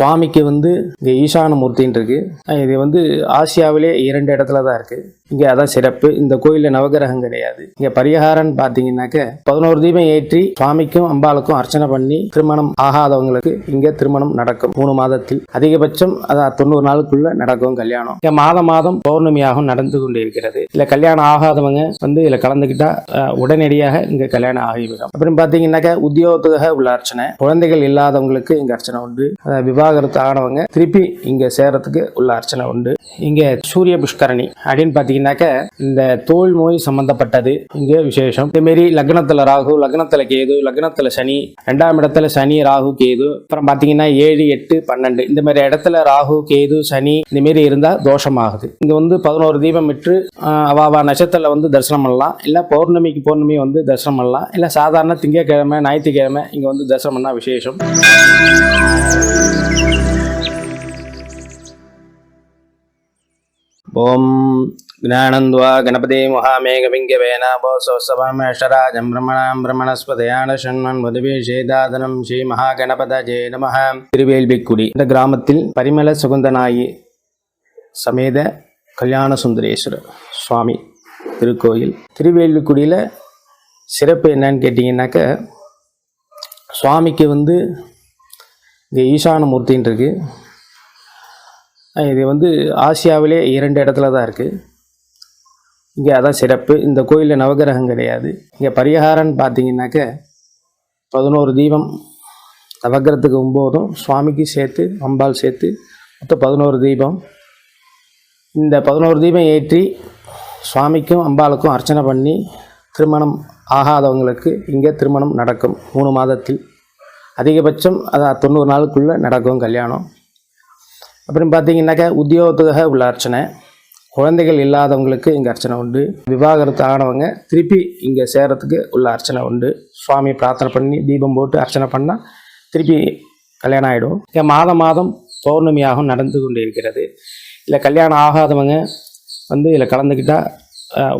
சுவாமிக்கு வந்து இங்கே ஈசானமூர்த்தின்னு இருக்கு. இது வந்து ஆசியாவிலே இரண்டு இடத்துல தான் இருக்கு. இங்கே அதான் சிறப்பு. இந்த கோயிலில் நவகிரகம் கிடையாது. இங்கே பரிகாரம்னு பார்த்தீங்கன்னாக்க பதினோரு தீபம் ஏற்றி சுவாமிக்கும் அம்பாளுக்கும் அர்ச்சனை பண்ணி திருமணம் ஆகாதவங்களுக்கு இங்கே திருமணம் நடக்கும். மூணு மாதத்தில். அதிகபட்சம் அதான் தொண்ணூறு நாளுக்குள்ள நடக்கும் கல்யாணம். இங்கே மாதம் மாதம் பௌர்ணமியாகவும் நடந்து கொண்டு இருக்கிறது இல்லை கல்யாணம் ஆகாதவங்க வந்து இதில் கலந்துக்கிட்டா உடனடியாக இங்கே கல்யாணம் ஆகிவிடும். அப்புறம் பார்த்தீங்கன்னாக்க உத்தியோகத்துக்காக உள்ள அர்ச்சனை. குழந்தைகள் இல்லாதவங்களுக்கு இங்கே அர்ச்சனை உண்டு. விவாகரத்து ஆனவங்க திருப்பி இங்கே சேரத்துக்கு உள்ள அர்ச்சனை உண்டு. இங்கே சூரிய புஷ்கரணி அப்படின்னு பார்த்தீங்கன்னாக்க இந்த தோல் நோய் சம்பந்தப்பட்டது. இங்கே விசேஷம். இதேமாரி லக்னத்தில் ராகு லக்னத்தில் கேது லக்னத்தில் சனி ரெண்டாம் இடத்துல சனி ராகு கேது அப்புறம் பார்த்தீங்கன்னா ஏழு எட்டு பன்னெண்டு. இந்த மாதிரி இடத்துல ராகு கேது சனி இந்த மாரி இருந்தால் தோஷமாகுது. இங்கே வந்து பதினோரு தீபம் விட்டு அவாவா நட்சத்திரத்தில் வந்து தரிசனம் பண்ணலாம். இல்லை பௌர்ணமிக்கு பௌர்ணமி வந்து தரிசனம் பண்ணலாம். இல்லை சாதாரண திங்கக்கிழமை ஞாயிற்றுக்கிழமை இங்கே வந்து தரிசனம் பண்ணால் விசேஷம். ஓம் ज्ञानन्द्वा गणपतिमुहामेघपिङ्गवेनाभोसोत्सवमेषराजं भ्रमणां भ्रमणस्पदयानशन्मन् मधुभिषेदादनं ஜெய நமக திருவேல்விக்குடி இந்த கிராமத்தில் பரிமள சுகுந்தநாயி சமேத கல்யாண சுந்தரேஸ்வரர் சுவாமி திருக்கோயில். திருவேல்விக்குடியில் சிறப்பு என்னன்னு கேட்டிங்கனாக்க சுவாமிக்கு வந்து இங்கே ஈசானமூர்த்தின்னு இருக்குது இது வந்து ஆசியாவிலே இரண்டு இடத்துல தான் இருக்குது இங்கே அதான் சிறப்பு. இந்த கோயிலில் நவகிரகம் கிடையாது. இங்கே பரிகாரம்னு பார்த்தீங்கன்னாக்க பதினோரு தீபம் நவகிரகத்துக்கு ஒம்போதும் சுவாமிக்கு சேர்த்து அம்பாள் சேர்த்து மொத்தம் பதினோரு தீபம். இந்த பதினோரு தீபம் ஏற்றி சுவாமிக்கும் அம்பாளுக்கும் அர்ச்சனை பண்ணி திருமணம் ஆகாதவங்களுக்கு இங்கே திருமணம் நடக்கும் மூணு மாதத்தில். அதிகபட்சம் அதான் தொண்ணூறு நாளுக்குள்ளே நடக்கும் கல்யாணம். அப்புறம் பார்த்தீங்கன்னாக்கா உத்தியோகத்துக்காக உள்ள அர்ச்சனை. குழந்தைகள் இல்லாதவங்களுக்கு இங்கே அர்ச்சனை உண்டு. விவாகரத்து ஆனவங்க திருப்பி இங்கே சேரத்துக்கு உள்ள அர்ச்சனை உண்டு. சுவாமி பிரார்த்தனை பண்ணி தீபம் போட்டு அர்ச்சனை பண்ணால் திருப்பி கல்யாணம் ஆகிடும் இங்கே மாதம் மாதம் பௌர்ணமியாகவும் நடந்து கொண்டு இருக்கிறது. இல்லை கல்யாணம் ஆகாதவங்க வந்து இதில் கலந்துக்கிட்டால்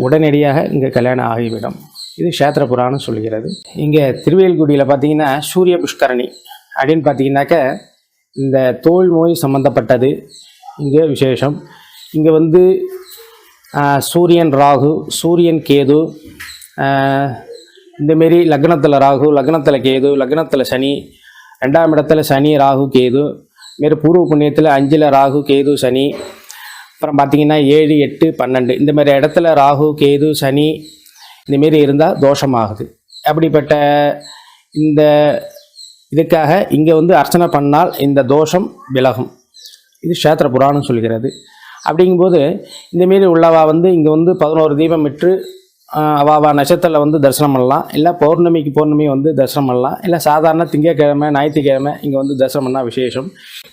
உடனடியாக இங்கே கல்யாணம் ஆகிவிடும். இது கஷேத்திர புராணம் சொல்கிறது. இங்கே திருவேல்குடியில் பார்த்தீங்கன்னா சூரிய புஷ்கரணி அப்படின்னு பார்த்தீங்கன்னாக்க இந்த தோல் நோய் சம்மந்தப்பட்டது இங்கே விசேஷம். இங்கே வந்து சூரியன் ராகு சூரியன் கேது இந்தமாரி லக்னத்தில் ராகு லக்னத்தில் கேது லக்னத்தில் சனி ரெண்டாம் இடத்துல சனி ராகு கேது மாரி பூர்வ புண்ணியத்தில் அஞ்சில் ராகு கேது சனி அப்புறம் பார்த்திங்கன்னா ஏழு எட்டு பன்னெண்டு இந்தமாரி இடத்துல ராகு கேது சனி இந்தமாரி இருந்தால் தோஷமாகுது. அப்படிப்பட்ட இந்த இதுக்காக இங்கே வந்து அர்ச்சனை பண்ணால் இந்த தோஷம் விலகும். இது க்ஷேத்திர புராணம் சொல்கிறது. அப்படிங்கும்போது இந்தமாரி உள்ளவா வந்து இங்கே வந்து பதினோரு தீபம் விட்டு அவாவா நட்சத்திரத்தில் வந்து தரிசனம் பண்ணலாம். இல்லை பௌர்ணமிக்கு பௌர்ணமி வந்து தரிசனம் பண்ணலாம். இல்லை சாதாரண திங்கட்கிழமை ஞாயிற்றுக்கிழமை இங்கே வந்து தரிசனம் பண்ணால் விசேஷம்.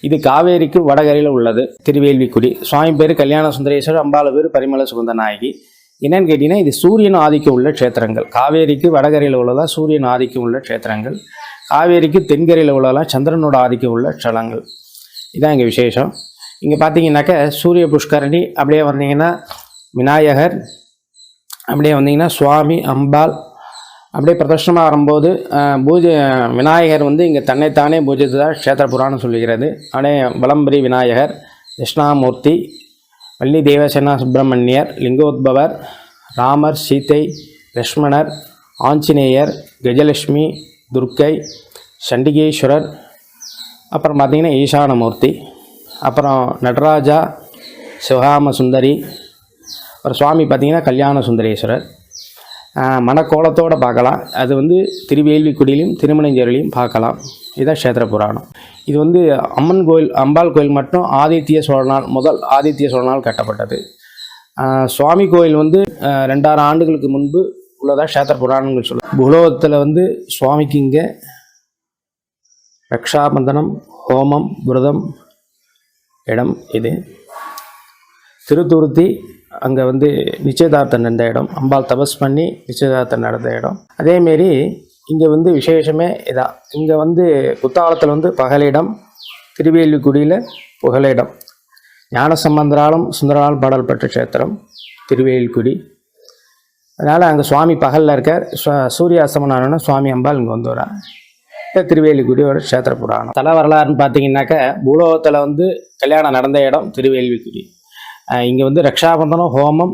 இது காவேரிக்கு வடகரையில் உள்ளது திருவேல்விக்குடி சுவாமி பேர் கல்யாண சுந்தரேஸ்வரர் அம்பாள் பேர் பரிமள சுகந்த நாயகி என்னன்னு கேட்டிங்கன்னா இது சூரியன் ஆதிக்கம் உள்ள க்ஷேத்திரங்கள். காவேரிக்கு வடகரையில் உள்ளதா சூரியன் ஆதிக்கம் உள்ள க்ஷேத்திரங்கள். காவேரிக்கு தென்கரையில் உள்ளதெல்லாம் சந்திரனோட ஆதிக்கம் உள்ள ஸ்தலங்கள். இதான் இங்கே விசேஷம். இங்கே பார்த்தீங்கன்னாக்க சூரிய புஷ்கரணி அப்படியே வந்தீங்கன்னா விநாயகர் அப்படியே வந்தீங்கன்னா சுவாமி அம்பாள் அப்படியே பிரதர்ஷனமாக வரும்போது பூஜை விநாயகர் வந்து இங்கே தன்னைத்தானே பூஜித்ததாக க்ஷேத்திர புராணம் சொல்லுகிறது. அப்படியே வலம்பரி விநாயகர் கிருஷ்ணாமூர்த்தி வள்ளி தேவசேனா சுப்பிரமணியர் லிங்கோத்பவர் ராமர் சீதை லக்ஷ்மணர் ஆஞ்சநேயர் கஜலட்சுமி துர்க்கை சண்டிகேஸ்வரர் அப்புறம் பார்த்திங்கன்னா ஈசானமூர்த்தி. அப்புறம் நடராஜா சிவகாம சுந்தரி அப்புறம் சுவாமி பார்த்திங்கன்னா கல்யாண சுந்தரேஸ்வரர். மனக்கோலத்தோடு மணக்கோலத்தோடு பார்க்கலாம். அது வந்து திருவேல்விக்குடியிலையும் திருமணஞ்சேரிலையும் பார்க்கலாம். இதுதான் க்ஷேத்திர புராணம். இது வந்து அம்மன் கோயில் அம்பாள் கோயில் மட்டும் ஆதித்ய சோழனால் முதல் ஆதித்ய சோழனால் கட்டப்பட்டது. சுவாமி கோயில் வந்து ஆஹ், ரெண்டாயிரம் ஆண்டுகளுக்கு முன்பு உள்ளதாக க்ஷேத்திர புராணங்கள் சொல்லுது. புலோகத்தில் வந்து சுவாமிக்கு இங்கே ரக்ஷாபந்தனம் ஹோமம் விரதம் இடம் இது. திருத்துருத்தி அங்கே வந்து நிச்சயதார்த்தம் நடந்த இடம். அம்பாள் தபஸ் பண்ணி நிச்சயதார்த்தம் நடந்த இடம். அதேமாரி இங்கே வந்து விசேஷமே இதான் இங்கே வந்து குத்தாலத்தில் வந்து பகலிடம் திருவேலிக்குடியில் புகலிடம். ஞானசம்பந்தராலும் சுந்தரால் பாடல் பெற்ற க்ஷேத்திரம் திருவேலிக்குடி. அதனால் அங்கே சுவாமி பகலில் இருக்கார். சூரிய அஸ்தமனம் சுவாமி அம்பாள் இங்கே வந்து வரா திருவேலிக்குடி ஒரு க்ஷேத்திர புராணம். தல வரலாறுன்னு பார்த்தீங்கன்னாக்க பூலோகத்தில் வந்து கல்யாணம் நடந்த இடம் திருவேல்விக்குடி இங்கே வந்து ரக்ஷாபந்தனம் ஹோமம்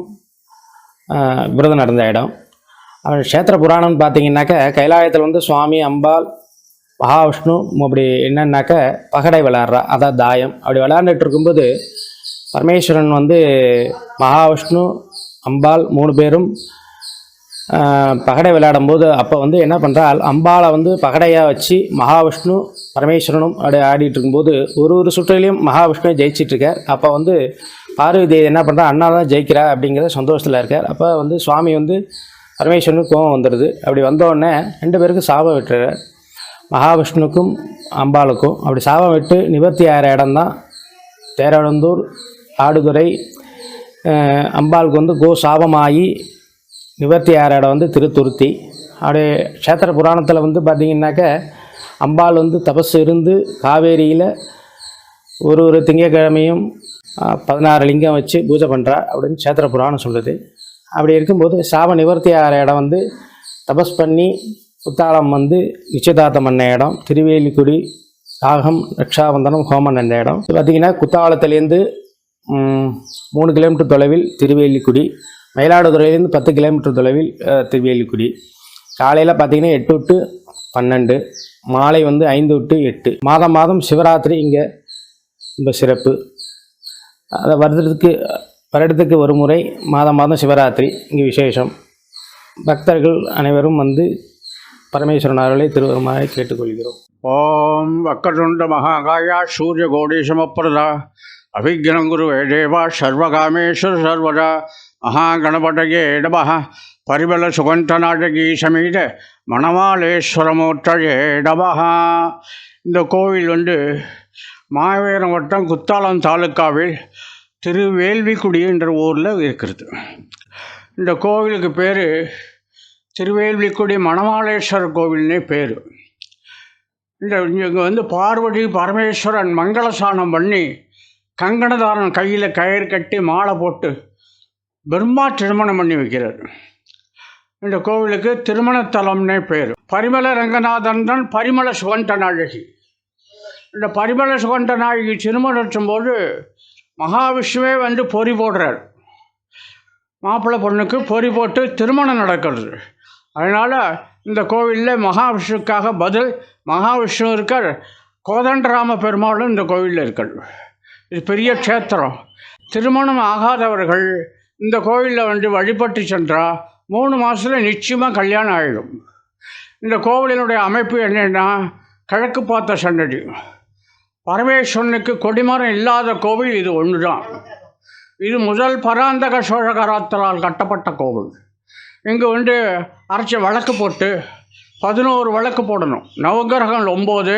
விரதம் நடந்த இடம். அப்புறம் கஷேத்திர புராணம்னு பார்த்தீங்கன்னாக்க கைலாயத்தில் வந்து சுவாமி அம்பாள் மகாவிஷ்ணு அப்படி என்னன்னாக்க பகடை விளாட்றா அதான் தாயம். அப்படி விளாண்டுட்டு இருக்கும்போது பரமேஸ்வரன் வந்து மகாவிஷ்ணு அம்பாள் மூணு பேரும் பகடை விளையாடும்போது அப்போ வந்து என்ன பண்ணுறா அம்பாளை வந்து பகடையாக வச்சு மகாவிஷ்ணு பரமேஸ்வரனும் அப்படி ஆடிட்டு இருக்கும்போது ஒரு ஒரு சுற்றிலையும் மகாவிஷ்ணுவை ஜெயிச்சிட்ருக்கார் அப்போ வந்து பார்வதி என்ன பண்ணுறா அண்ணா தான் ஜெயிக்கிறா அப்படிங்கிற சந்தோஷத்தில் இருக்கார். அப்போ வந்து சுவாமி வந்து பரமேஸ்வரனுக்கு கோபம் வந்துடுது அப்படி வந்தோடனே ரெண்டு பேருக்கும் சாபம் விட்டுறார். மகாவிஷ்ணுக்கும் அம்பாளுக்கும் அப்படி சாபம் விட்டு நிவர்த்தி ஆகிற இடம் தான் தேரழந்தூர் ஆடுதுறை அம்பாளுக்கு வந்து கோ சாபமாகி நிவர்த்தி ஆகிற இடம் வந்து திருத்துருத்தி. அப்படியே க்ஷேத்திர புராணத்தில் வந்து பார்த்திங்கனாக்க அம்பாள் வந்து தபஸ் இருந்து காவேரியில் ஒரு ஒரு திங்கக்கிழமையும் பதினாறு லிங்கம் வச்சு பூஜை பண்ணுறா அப்படின்னு க்ஷேத்திர புராணம் சொல்லுது அப்படி இருக்கும்போது சாப நிவர்த்தி ஆகிற இடம் வந்து தபஸ் பண்ணி புத்தாளம் வந்து நிச்சயதார்த்தம் பண்ண இடம் திருவேலிக்குடி காகம் ரக்ஷாபந்தனம் ஹோமம் என்ற இடம். இது பார்த்திங்கன்னா குத்தாலத்துலேருந்து மூணு கிலோமீட்டர் தொலைவில் திருவேலிக்குடி மயிலாடுதுறையிலேருந்து பத்து கிலோமீட்டர் தொலைவில் திருவேலிக்குடி. காலையில் பார்த்தீங்கன்னா எட்டு டு பன்னெண்டு மாலை வந்து ஐந்து டு எட்டு. மாதம் மாதம் சிவராத்திரி இங்கே ரொம்ப சிறப்பு. அதை வருடத்துக்கு வருடத்துக்கு ஒரு முறை மாதம் மாதம் சிவராத்திரி இங்கே விசேஷம். பக்தர்கள் அனைவரும் வந்து பரமேஸ்வரன் அவர்களை திருவருமாறு கேட்டுக்கொள்கிறோம். ஓம் வக்கருண்ட மகாகாயா சூரிய கோடி சமப்பிரதா குரு தேவா சர்வகாமேஸ்வர சர்வதா மகாகணபதயே நமः பரிபல சுகந்தநாடகி சமீத மணமாலேஸ்வரமூர்த்தயே நமः இந்த கோவில் வந்து மாவேரம் வட்டம் குத்தாலம் தாலுக்காவில் திருவேல்விக்குடி என்ற ஊரில் இருக்கிறது. இந்த கோவிலுக்கு பேர் திருவேல்விக்குடி மணமாலேஸ்வரர் கோவில்னே பேர். இந்த இங்கே வந்து பார்வதி பரமேஸ்வரன் மங்களசானம் பண்ணி கங்கணதாரன் கையில் கயிறு கட்டி மாலை போட்டு பிரம்மா திருமணம் பண்ணி வைக்கிறார். இந்த கோவிலுக்கு திருமணத்தலம்னே பேர். பரிமள ரங்கநாதன் தான் பரிமள சுகண்ட அழகி இந்த பரிமள சுகண்ட அழகி திருமணத்தும் போது மகாவிஷ்ணுவே வந்து பொறி போடுறார். மாப்பிள்ளை பொண்ணுக்கு பொறி போட்டு திருமணம் நடக்கிறது. அதனால் இந்த கோவிலில் மகாவிஷ்ணுக்காக பதில் மகாவிஷ்ணு இருக்கார் கோதண்டராம பெருமாளும் இந்த கோவிலில் இருக்கார். இது பெரிய க்ஷேத்திரம். திருமணம் ஆகாதவர்கள் இந்த கோவிலில் வந்து வழிபட்டு சென்றால் மூணு மாதத்தில் நிச்சயமாக கல்யாணம் ஆகிடும் இந்த கோவிலினுடைய அமைப்பு என்னென்னா கிழக்கு பார்த்த சன்னதி. பரமேஸ்வரனுக்கு கொடிமரம் இல்லாத கோவில் இது ஒன்று தான் இது முதல் பராந்தக சோழகராத்தரால் கட்டப்பட்ட கோவில். இங்கே வந்து அரைச்சி விளக்கு போட்டு பதினோரு வழக்கு போடணும். நவகிரகம் ஒம்பது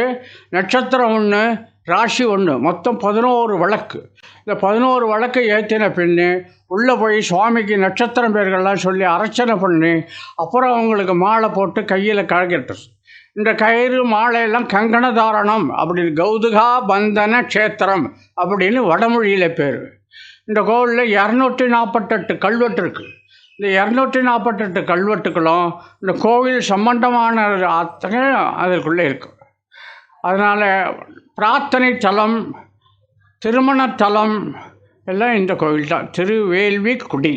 நட்சத்திரம் ஒன்று ராசி ஒன்று மொத்தம் பதினோரு வழக்கு. இந்த பதினோரு வழக்கை ஏற்றின பின்னு உள்ளே போய் சுவாமிக்கு நட்சத்திரம் பேர்கள்லாம் சொல்லி அர்ச்சனை பண்ணி அப்புறம் அவங்களுக்கு மாலை போட்டு கையில் கழகிட்டு இந்த கயிறு மாலையெல்லாம் கங்கண தாரணம் அப்படின்னு கௌதுகா பந்தன க்ஷேத்திரம் அப்படின்னு வடமொழியில் பேர். இந்த கோவிலில் இரநூற்றி நாற்பத்தெட்டு கல்வெட்டு இருக்குது இந்த இரநூத்தி நாற்பத்தெட்டு கல்வெட்டுகளும் இந்த கோவில் சம்பந்தமான அத்தனை அதற்குள்ளே இருக்கும் அதனால் பிரார்த்தனை தலம் திருமண தலம் எல்லாம் இந்த கோவில் தான் திருவேல்வி குடி